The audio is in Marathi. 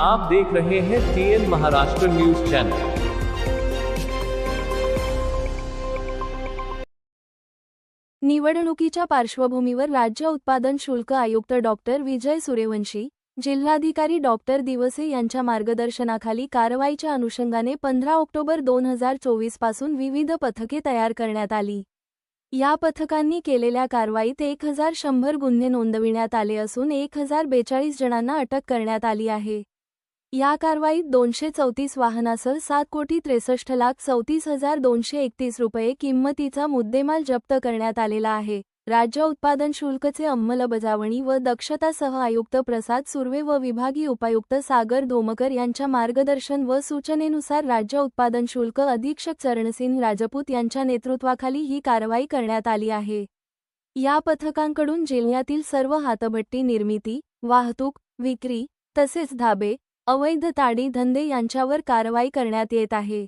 आप देख रहे हैं टीएन महाराष्ट्र न्यूज चैनल निवडणुकीच्या पार्श्वभूमीवर राज्य उत्पादन शुल्क आयुक्त डॉक्टर विजय सूर्यवंशी जिल्हाधिकारी डॉक्टर दिवसे यांच्या मार्गदर्शनाखाली कारवाईच्या अनुषंगाने पंधरा ऑक्टोबर दोन हजार चोवीसपासून विविध पथके तयार करण्यात आली. या पथकांनी केलेल्या कारवाईत एक हजार शंभर गुन्हे नोंदविण्यात आले असून एक हजार बेचाळीस जणांना अटक करण्यात आली आहे. या कारवाईत दोनशे चौतीस वाहनासह सात कोटी त्रेसष्ट लाख चौतीस हजार दोनशे एकतीस रुपये किंमतीचा मुद्देमाल जप्त करण्यात आलेला आहे. राज्य उत्पादन शुल्कचे अंमलबजावणी व दक्षतासह आयुक्त प्रसाद सुर्वे व विभागीय उपायुक्त सागर धोमकर यांच्या मार्गदर्शन व सूचनेनुसार राज्य उत्पादन शुल्क अधीक्षक चरणसिंग राजपूत यांच्या नेतृत्वाखाली ही कारवाई करण्यात आली आहे. या पथकांकडून जिल्ह्यातील सर्व हातभट्टी निर्मिती वाहतूक विक्री तसेच धाबे अवैध ताडी धंदे यांच्यावर कारवाई करण्यात येत आहे.